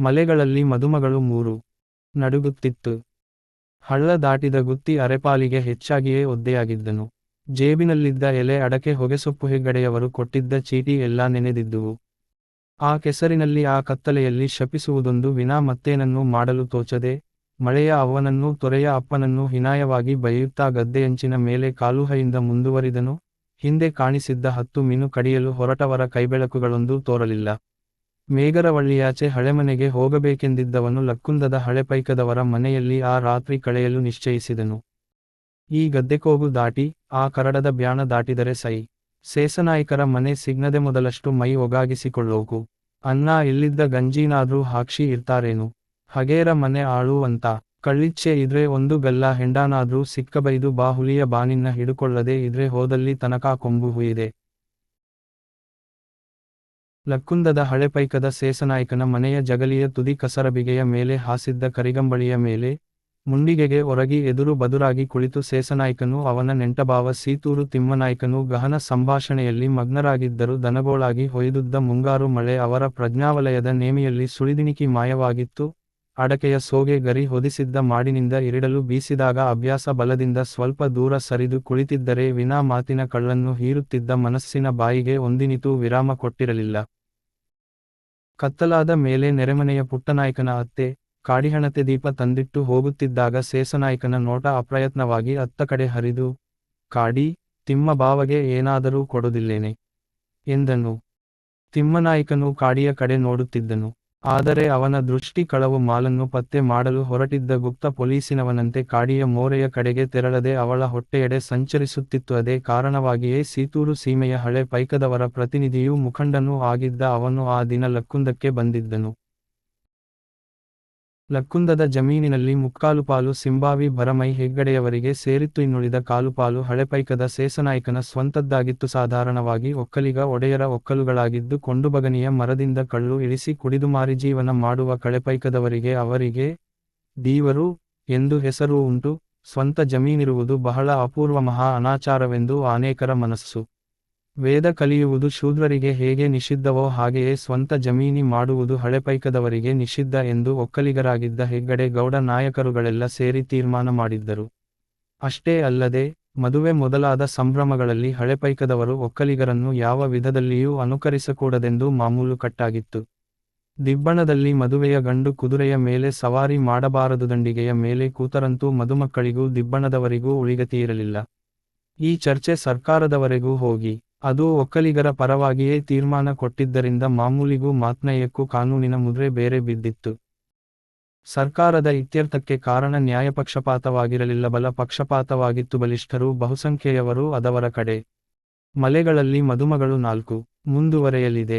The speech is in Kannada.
ಮಲೆಗಳಲ್ಲಿ ಮದುಮಗಳು ಮೂರು. ನಡುಗುತ್ತಿತ್ತು. ಹಳ್ಳ ದಾಟಿದ ಗುತ್ತಿ ಅರೆಪಾಲಿಗೆ ಹೆಚ್ಚಾಗಿಯೇ ಒದ್ದೆಯಾಗಿದ್ದನು. ಜೇಬಿನಲ್ಲಿದ್ದ ಎಲೆ ಅಡಕೆ ಹೊಗೆಸೊಪ್ಪು ಹೆಗ್ಗಡೆಯವರು ಕೊಟ್ಟಿದ್ದ ಚೀಟಿ ಎಲ್ಲಾ ನೆನೆದಿದ್ದುವು. ಆ ಕೆಸರಿನಲ್ಲಿ ಆ ಕತ್ತಲೆಯಲ್ಲಿ ಶಪಿಸುವುದೊಂದು ವಿನಾ ಮತ್ತೇನನ್ನೂ ಮಾಡಲು ತೋಚದೆ, ಮಳೆಯ ಅವ್ವನನ್ನೂ ತೊರೆಯ ಅಪ್ಪನನ್ನೂ ಹಿನಾಯವಾಗಿ ಬೈಯುತ್ತಾ ಗದ್ದೆಯಂಚಿನ ಮೇಲೆ ಕಾಲುಹೈಯಿಂದ ಮುಂದುವರಿದನು. ಹಿಂದೆ ಕಾಣಿಸಿದ್ದ ಹತ್ತು ಮೀನು ಕಡಿಯಲು ಹೊರಟವರ ಕೈಬೆಳಕುಗಳೊಂದೂ ತೋರಲಿಲ್ಲ. ಮೇಗರವಳ್ಳಿಯಾಚೆ ಹಳೆಮನೆಗೆ ಹೋಗಬೇಕೆಂದಿದ್ದವನು ಲಕ್ಕುಂದದ ಹಳೆಪೈಕದವರ ಮನೆಯಲ್ಲಿ ಆ ರಾತ್ರಿ ಕಳೆಯಲು ನಿಶ್ಚಯಿಸಿದನು. ಈ ಗದ್ದೆಕೋಗು ದಾಟಿ, ಆ ಕರಡದ ಬ್ಯಾಣ ದಾಟಿದರೆ ಸೈ. ಸೇಸನಾಯ್ಕರ ಮನೆ ಸಿಗ್ನದೆ ಮೊದಲಷ್ಟು ಮೈ ಒಗಾಗಿಸಿಕೊಳ್ಳೋಕು ಅನ್ನ ಇಲ್ಲಿದ್ದ ಗಂಜೀನಾದ್ರೂ ಹಾಕ್ಷಿ ಇರ್ತಾರೇನು? ಹಗೇರ ಮನೆ ಆಳು ಅಂತ. ಕಳ್ಳಿಚ್ಚೆ ಇದ್ರೆ ಒಂದು ಗಲ್ಲ, ಹೆಂಡಾನಾದ್ರೂ ಸಿಕ್ಕಬೈದು ಬಾಹುಲಿಯ ಬಾನಿನ್ನ ಹಿಡುಕೊಳ್ಳದೆ ಇದ್ರೆ ಹೋದಲ್ಲಿ ತನಕ ಕೊಂಬು ಹುಯಿದೆ ಲಕ್ಕುಂದದ ಹಳೆಪೈಕದ ಸೇಸನಾಯಕನ ಮನೆಯ ಜಗಲಿಯ ತುದಿ ಕಸರಬಿಗೆಯ ಮೇಲೆ ಹಾಸಿದ್ದ ಕರಿಗಂಬಳಿಯ ಮೇಲೆ ಮುಂಡಿಗೆಗೆ ಒರಗಿ ಎದುರು ಬದುರಾಗಿ ಕುಳಿತು ಸೇಸನಾಯಕನು ಅವನ ನೆಂಟಭಾವ ಸೀತೂರು ತಿಮ್ಮನಾಯಕನು ಗಹನ ಸಂಭಾಷಣೆಯಲ್ಲಿ ಮಗ್ನರಾಗಿದ್ದರು ದನಗೋಳಾಗಿ ಹೊಯ್ದುದ್ದ ಮುಂಗಾರು ಮಳೆ ಅವರ ಪ್ರಜ್ಞಾವಲಯದ ನೇಮಿಯಲ್ಲಿ ಸುಳಿದಿಣಿಕಿ ಮಾಯವಾಗಿತ್ತು. ಅಡಕೆಯ ಸೋಗೆ ಗರಿ ಹೊದಿಸಿದ್ದ ಮಾಡಿನಿಂದ ಇರಿಡಲು ಬೀಸಿದಾಗ ಅಭ್ಯಾಸ ಬಲದಿಂದ ಸ್ವಲ್ಪ ದೂರ ಸರಿದು ಕುಳಿತಿದ್ದರೆ ವಿನಾ ಮಾತಿನ ಕಳ್ಳನ್ನು ಹೀರುತ್ತಿದ್ದ ಮನಸ್ಸಿನ ಬಾಯಿಗೆ ಒಂದಿನಿತೂ ವಿರಾಮ ಕೊಟ್ಟಿರಲಿಲ್ಲ. ಕತ್ತಲಾದ ಮೇಲೆ ನೆರೆಮನೆಯ ಪುಟ್ಟನಾಯಕನ ಅತ್ತೆ, ಕಾಡಿಹಣತೆ ದೀಪ ತಂದಿಟ್ಟು ಹೋಗುತ್ತಿದ್ದಾಗ ಸೇಸನಾಯಕನ ನೋಟ ಅಪ್ರಯತ್ನವಾಗಿ ಅತ್ತ ಕಡೆ ಹರಿದು, ಕಾಡಿ, ತಿಮ್ಮ ಬಾವಗೆ ಏನಾದರೂ ಕೊಡುದಿಲ್ಲೇನೆ ಎಂದನು. ತಿಮ್ಮನಾಯಕನು ಕಾಡಿಯ ಕಡೆ ನೋಡುತ್ತಿದ್ದನು. ಆದರೆ ಅವನ ದೃಷ್ಟಿ ಕಳವು ಮಾಲನ್ನು ಪತ್ತೆ ಮಾಡಲು ಹೊರಟಿದ್ದ ಗುಪ್ತ ಪೊಲೀಸಿನವನಂತೆ ಕಾಡಿಯ ಮೋರೆಯ ಕಡೆಗೆ ತೆರಳದೆ ಅವಳ ಹೊಟ್ಟೆಯಡೆ ಸಂಚರಿಸುತ್ತಿತ್ತು. ಅದೇ ಕಾರಣವಾಗಿಯೇ ಸೀತೂರು ಸೀಮೆಯ ಹಳೆ ಪೈಕದವರ ಪ್ರತಿನಿಧಿಯೂ ಮುಖಂಡನೂ ಆಗಿದ್ದ ಅವನು ಆ ದಿನ ಲಕ್ಕುಂದಕ್ಕೆ ಬಂದಿದ್ದನು. ಲಕ್ಕುಂದದ ಜಮೀನಿನಲ್ಲಿ ಮುಕ್ಕಾಲು ಪಾಲು ಸಿಂಬಾವಿ ಭರಮೈ ಹೆಗ್ಗಡೆಯವರಿಗೆ ಸೇರಿತ್ತು. ಇನ್ನುಳಿದ ಕಾಲುಪಾಲು ಹಳೆಪೈಕದ ಸೇಸನಾಯ್ಕನ ಸ್ವಂತದ್ದಾಗಿತ್ತು. ಸಾಧಾರಣವಾಗಿ ಒಕ್ಕಲಿಗ ಒಡೆಯರ ಒಕ್ಕಲುಗಳಾಗಿದ್ದು ಕೊಂಡುಬಗನಿಯ ಮರದಿಂದ ಕಳ್ಳು ಇಳಿಸಿ ಕುಡಿದು ಮಾರಿ ಜೀವನ ಮಾಡುವ ಕಳೆಪೈಕದವರಿಗೆ ಅವರಿಗೆ ದೀವರು ಎಂದು ಹೆಸರು ಉಂಟು. ಸ್ವಂತ ಜಮೀನಿರುವುದು ಬಹಳ ಅಪೂರ್ವ ಮಹಾ ಅನಾಚಾರವೆಂದು ಅನೇಕರ ಮನಸ್ಸು. ವೇದ ಕಲಿಯುವುದು ಶೂದ್ರರಿಗೆ ಹೇಗೆ ನಿಷಿದ್ಧವೋ ಹಾಗೆಯೇ ಸ್ವಂತ ಜಮೀನಿ ಮಾಡುವುದು ಹಳೆಪೈಕದವರಿಗೆ ನಿಷಿದ್ಧ ಎಂದು ಒಕ್ಕಲಿಗರಾಗಿದ್ದ ಹೆಗ್ಗಡೆ ಗೌಡ ನಾಯಕರುಗಳೆಲ್ಲ ಸೇರಿ ತೀರ್ಮಾನ ಮಾಡಿದ್ದರು. ಅಷ್ಟೇ ಅಲ್ಲದೆ, ಮದುವೆ ಮೊದಲಾದ ಸಂಭ್ರಮಗಳಲ್ಲಿ ಹಳೆಪೈಕದವರು ಒಕ್ಕಲಿಗರನ್ನು ಯಾವ ವಿಧದಲ್ಲಿಯೂ ಅನುಕರಿಸಕೂಡದೆಂದು ಮಾಮೂಲು ಕಟ್ಟಾಗಿತ್ತು. ದಿಬ್ಬಣದಲ್ಲಿ ಮದುವೆಯ ಗಂಡು ಕುದುರೆಯ ಮೇಲೆ ಸವಾರಿ ಮಾಡಬಾರದು ದಂಡಿಗೆಯ ಮೇಲೆ ಕೂತರಂತೂ ಮದುಮಕ್ಕಳಿಗೂ ದಿಬ್ಬಣದವರಿಗೂ ಉಳಿಗತಿಯಿರಲಿಲ್ಲ ಈ ಚರ್ಚೆ ಸರ್ಕಾರದವರೆಗೂ ಹೋಗಿ. ಅದು ಒಕ್ಕಲಿಗರ ಪರವಾಗಿಯೇ ತೀರ್ಮಾನ ಕೊಟ್ಟಿದ್ದರಿಂದ ಮಾಮೂಲಿಗೂ ಮಾತ್ನಯ್ಯಕ್ಕೂ ಕಾನೂನಿನ ಮುದ್ರೆ ಬೇರೆ ಬಿದ್ದಿತ್ತು. ಸರ್ಕಾರದ ಇತ್ಯರ್ಥಕ್ಕೆ ಕಾರಣ ನ್ಯಾಯಪಕ್ಷಪಾತವಾಗಿರಲಿಲ್ಲ, ಬಲ ಪಕ್ಷಪಾತವಾಗಿತ್ತು. ಬಲಿಷ್ಠರು, ಬಹುಸಂಖ್ಯೆಯವರು ಅದವರ ಕಡೆ. ಮಲೆಗಳಲ್ಲಿ ಮದುಮಗಳು ನಾಲ್ಕು. ಮುಂದುವರೆಯಲಿದೆ.